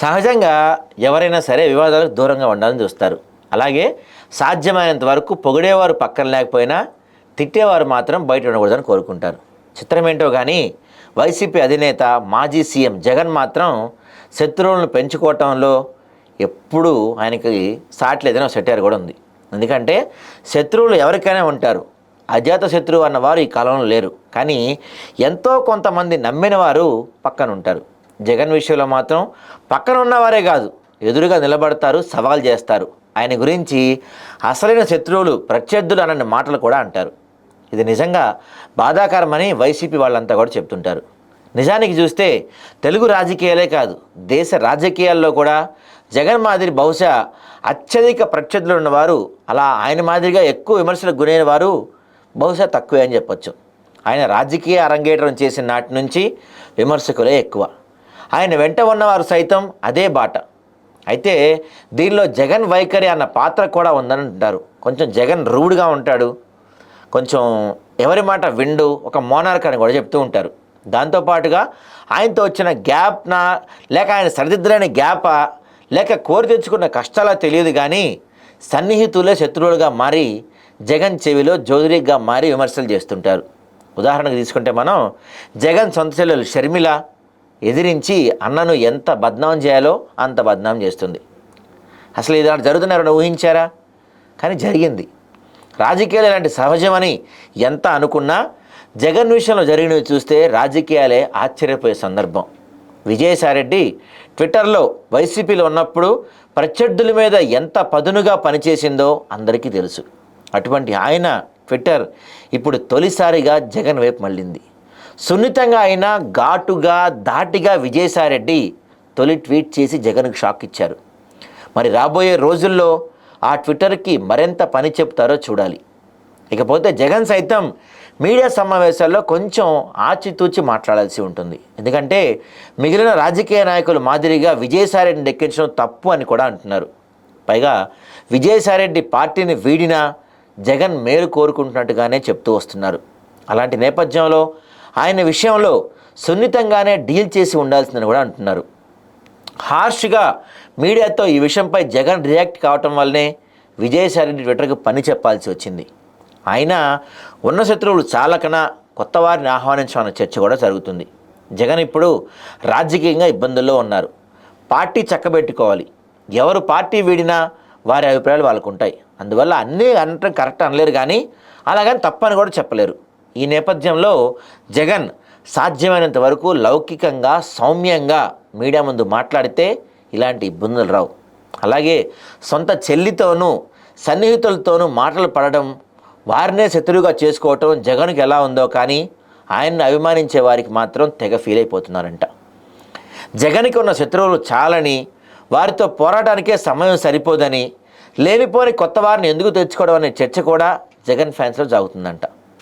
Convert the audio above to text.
సహజంగా ఎవరైనా సరే వివాదాలకు దూరంగా ఉండాలని చూస్తారు. అలాగే సాధ్యమైనంత వరకు పొగిడేవారు పక్కన లేకపోయినా తిట్టేవారు మాత్రం బయట ఉండకూడదని కోరుకుంటారు. చిత్రమేంటో కానీ వైసీపీ అధినేత మాజీ సీఎం జగన్ మాత్రం శత్రువులను పెంచుకోవటంలో ఎప్పుడూ ఆయనకి సాట్లేదని సెట్టారు కూడా ఉంది. ఎందుకంటే శత్రువులు ఎవరికైనా ఉంటారు. అజాత శత్రువు అన్నవారు ఈ కాలంలో లేరు. కానీ ఎంతో కొంతమంది నమ్మిన వారు పక్కన ఉంటారు. జగన్ విషయంలో మాత్రం పక్కన ఉన్నవారే కాదు ఎదురుగా నిలబడతారు సవాల్ చేస్తారు. ఆయన గురించి అసలైన శత్రువులు ప్రత్యర్థులు అన్న మాటలు కూడా అంటారు. ఇది నిజంగా బాధాకరమని వైసీపీ వాళ్ళంతా కూడా చెప్తుంటారు. నిజానికి చూస్తే తెలుగు రాజకీయాలే కాదు దేశ రాజకీయాల్లో కూడా జగన్ మాదిరి బహుశా అత్యధిక ప్రత్యర్థులు ఉన్నవారు అలా ఆయన మాదిరిగా ఎక్కువ విమర్శలకు గురైన వారు బహుశా తక్కువే అని చెప్పొచ్చు. ఆయన రాజకీయ అరంగేటం చేసిన నాటి నుంచి విమర్శకులే ఎక్కువ. ఆయన వెంట ఉన్నవారు సైతం అదే బాట. అయితే దీనిలో జగన్ వైఖరి అన్న పాత్ర కూడా ఉందని అంటారు. కొంచెం జగన్ రూడ్గా ఉంటాడు. కొంచెం ఎవరి మాట విండు ఒక మోనార్క్ అని కూడా చెప్తూ ఉంటారు. దాంతోపాటుగా ఆయనతో వచ్చిన గ్యాప్నా లేక ఆయన సరిదిద్దలేని గ్యాపా లేక కోరి తెచ్చుకున్న కష్టాలా తెలియదు కానీ సన్నిహితులే శత్రువులుగా మారి జగన్ చెవిలో జోదిరిగ్గా మారి విమర్శలు చేస్తుంటారు. ఉదాహరణకు తీసుకుంటే మనం జగన్ సొంత చెల్లెలు షర్మిల ఎదిరించి అన్నను ఎంత బద్నాం చేయాలో అంత బద్నాం చేస్తుంది. అసలు ఇది జరుగుతున్నారని ఊహించారా? కానీ జరిగింది. రాజకీయాలు ఇలాంటి సహజమని ఎంత అనుకున్నా జగన్ విషయంలో జరిగినవి చూస్తే రాజకీయాలే ఆశ్చర్యపోయే సందర్భం. విజయసాయిరెడ్డి ట్విట్టర్లో వైసీపీలో ఉన్నప్పుడు ప్రత్యర్థుల మీద ఎంత పదునుగా పనిచేసిందో అందరికీ తెలుసు. అటువంటి ఆయన ట్విట్టర్ ఇప్పుడు తొలిసారిగా జగన్ వైపు మళ్ళింది. సున్నితంగా అయినా ఘాటుగా దాటిగా విజయసాయిరెడ్డి తొలి ట్వీట్ చేసి జగన్కు షాక్ ఇచ్చారు. మరి రాబోయే రోజుల్లో ఆ ట్విట్టర్కి మరింత పని చెప్తారో చూడాలి. ఇకపోతే జగన్ సైతం మీడియా సమావేశాల్లో కొంచెం ఆచితూచి మాట్లాడాల్సి ఉంటుంది. ఎందుకంటే మిగిలిన రాజకీయ నాయకులు మాదిరిగా విజయసాయిరెడ్డిని దక్కించడం తప్పు అని కూడా అంటున్నారు. పైగా విజయసాయిరెడ్డి పార్టీని వీడినా జగన్ మేలు కోరుకుంటున్నట్టుగానే చెప్తూ వస్తున్నారు. అలాంటి నేపథ్యంలో ఆయన విషయంలో సున్నితంగానే డీల్ చేసి ఉండాల్సిందని కూడా అంటున్నారు. హార్ష్గా మీడియాతో ఈ విషయంపై జగన్ రియాక్ట్ కావటం వల్లనే విజయసాయిరెడ్డి ట్విట్టర్కి పని చెప్పాల్సి వచ్చింది. అయినా ఉన్న శత్రువులు చాలకనా కొత్త వారిని ఆహ్వానించాలన్న చర్చ కూడా జరుగుతుంది. జగన్ ఇప్పుడు రాజకీయంగా ఇబ్బందుల్లో ఉన్నారు. పార్టీ చక్కబెట్టుకోవాలి. ఎవరు పార్టీ వీడినా వారి అభిప్రాయాలు వాళ్ళకు ఉంటాయి అందువల్ల అన్నీ అనటం కరెక్ట్ అనలేరు కానీ అలాగని తప్పని కూడా చెప్పలేరు. ఈ నేపథ్యంలో జగన్ సాధ్యమైనంత వరకు లౌకికంగా సౌమ్యంగా మీడియా ముందు మాట్లాడితే ఇలాంటి ఇబ్బందులు రావు. అలాగే సొంత చెల్లితోనూ సన్నిహితులతోనూ మాటలు పడడం వారినే శత్రువుగా చేసుకోవటం జగన్కి ఎలా ఉందో కానీ ఆయన్ని అభిమానించే వారికి మాత్రం తెగ ఫీల్ అయిపోతున్నారంట. జగన్కి ఉన్న శత్రువులు చాలని వారితో పోరాటానికే సమయం సరిపోదని లేనిపోని కొత్త వారిని ఎందుకు తెచ్చుకోవడం అనే చర్చ కూడా జగన్ ఫ్యాన్స్లో సాగుతుందంట